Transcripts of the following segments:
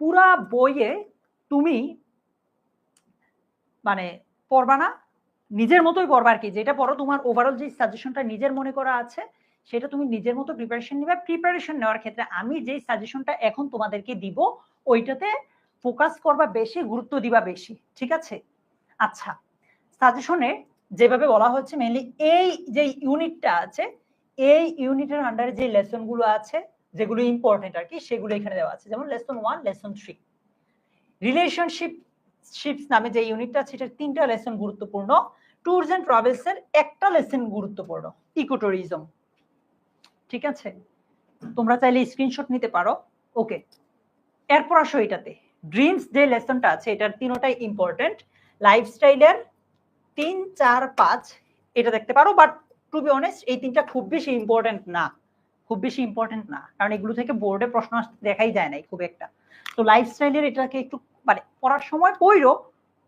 পুরা বইয়ে তুমি মানে পড়বা না, নিজের মতোই পড়বা আর কি। যেটা পড়ো, তোমার ওভারঅল যে সাজেশনটা নিজের মনে করা আছে, সেটা তুমি নিজের মতো প্রিপারেশন নিবে। প্রিপারেশন নেওয়ার ক্ষেত্রে আমি যে সাজেশনটা এখন তোমাদেরকে দিব, ওইটাতে ফোকাস করবা বেশি, গুরুত্ব দিবা বেশি। ঠিক আছে? আচ্ছা সাজেশনে যেভাবে বলা হচ্ছে মেনলি এই যে ইউনিটটা আছে, এই ইউনিটের আন্ডারে যে লেসনগুলো আছে যেগুলো ইম্পর্টেন্ট আর কি সেগুলো এখানে দেওয়া আছে। যেমন lesson one lesson three relationship ships নামে যে ইউনিটটা আছে, সেটার তিনটা লেসন গুরুত্বপূর্ণ। ট্যুরস এন্ড ট্রাভেলস এর একটা লেসন গুরুত্বপূর্ণ। ইকোটুরিজম ঠিক আছে? তোমরা চাইলে স্ক্রিনশট নিতে পারো। ওকে এরপর আসো এটাতে। ড্রিমস যে লেসনটা আছে, এটার তিনোটাই ইম্পর্টেন্ট লাইফস্টাইলের তিন, চার, পাঁচ, এটা দেখতে পারো। বাট টু বি অনেস্ট এই তিনটা খুব বেশি ইম্পর্টেন্ট না। খুব বেশি ইম্পর্টেন্ট না। কারণ এগুলো থেকে বোর্ডে প্রশ্ন আসতে দেখাই যায় নাই খুব একটা। তো লাইফস্টাইলের এটাকে একটু মানে পড়ার সময় পড়ো।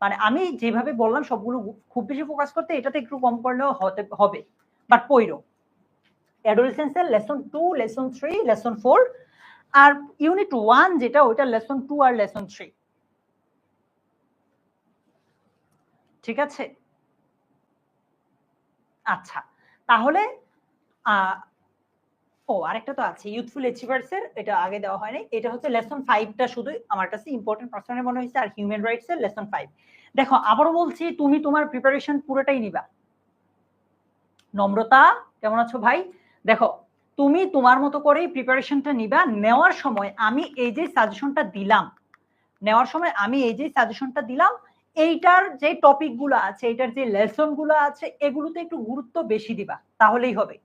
মানে আমি যেভাবে বললাম, সবগুলো খুব বেশি ফোকাস করতে এটাতে একটু কম করলেও হতে, হবে। বাট পড়ো। অ্যাডোলেসেন্সের lesson two lesson three lesson four আর ইউনিট ওয়ান যেটা, ওইটা লেসন টু আর লেসন থ্রি ঠিক আছে? আচ্ছা। তাহলে ও, আরেকটা তো আছে। ইউথফুল অ্যাচিভার্স এর, এটা আগে দেওয়া হয়নি এটা হচ্ছে লেসন ফাইভটা শুধু আমার কাছে ইম্পর্টেন্ট পার্সোনালি মনে হয়েছে, আর হিউম্যান রাইটস এর লেসন ফাইভ দেখো, আবারও বলছি, তুমি তোমার প্রিপারেশন পুরোটাই নিবা। নম্রতা, কেমন আছো ভাই? দেখো, তুমি তোমার মতো করেই প্রিপারেশনটা নিবা। নেওয়ার সময় আমি এই যে সাজেশনটা দিলাম, নেওয়ার সময় আমি এই যে সাজেশনটা দিলাম, এইটার যে টপিকগুলো আছে, এইটার যে লেসনগুলো আছে, এগুলোতে একটু গুরুত্ব বেশি দিবা। তাহলেই হবে।